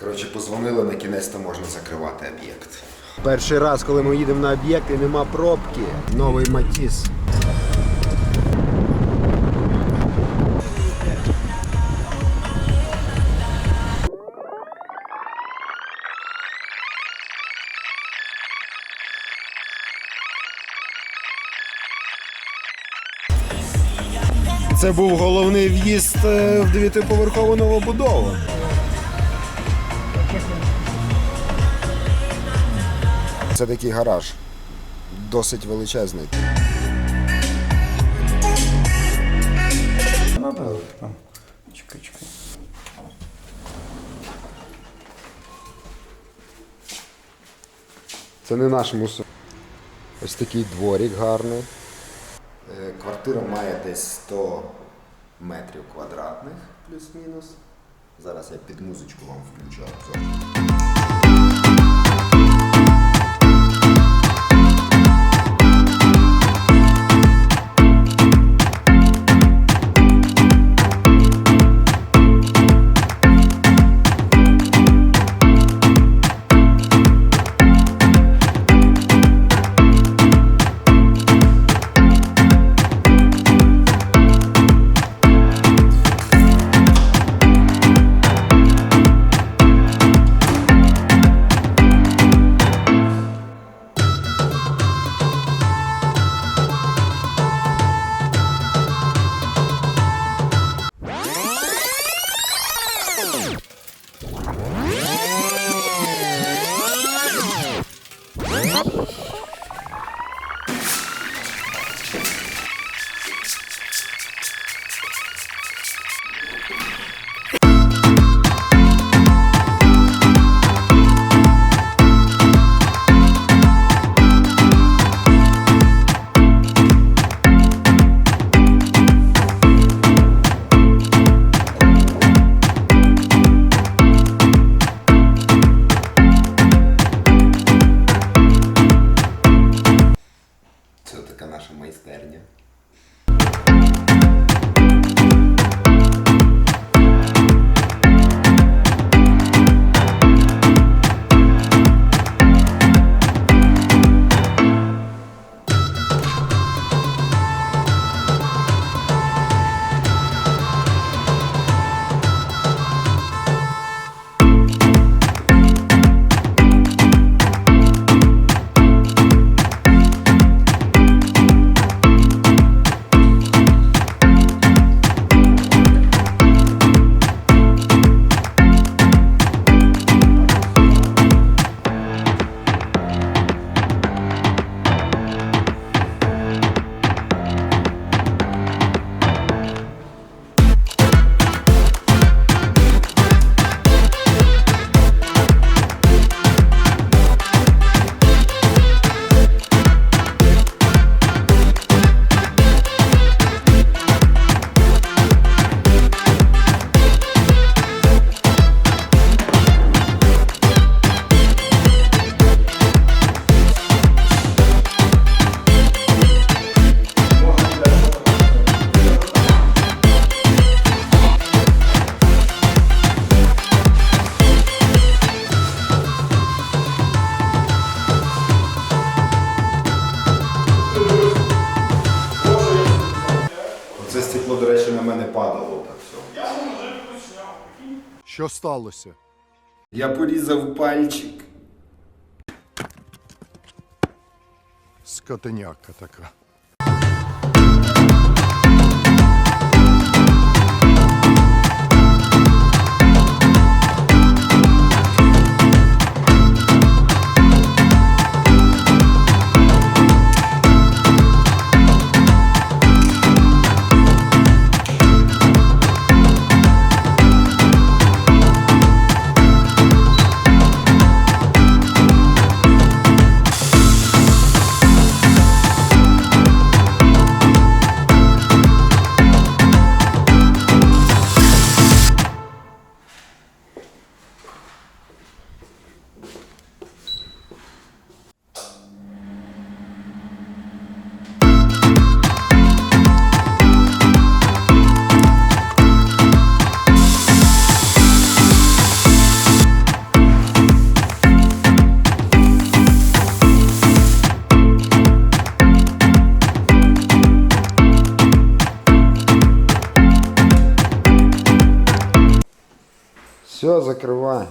Коротше, позвонили, на кінець то можна закривати об'єкт. Перший раз, коли ми їдемо на об'єкт і нема пробки. Новий Матіс. Це був головний в'їзд е, в дев'ятиповерхову новобудову. Це такий гараж. Досить величезний. Чекай, чекай. Це не наш мусор. Ось такий дворик гарний. Е, Квартира має десь 100 метрів квадратних, плюс-мінус. Зараз я під музичку вам включу обзор. Bernia. На все. Я вже все. Що сталося? Я порізав пальчик. Скотиняка така. Все, закривай.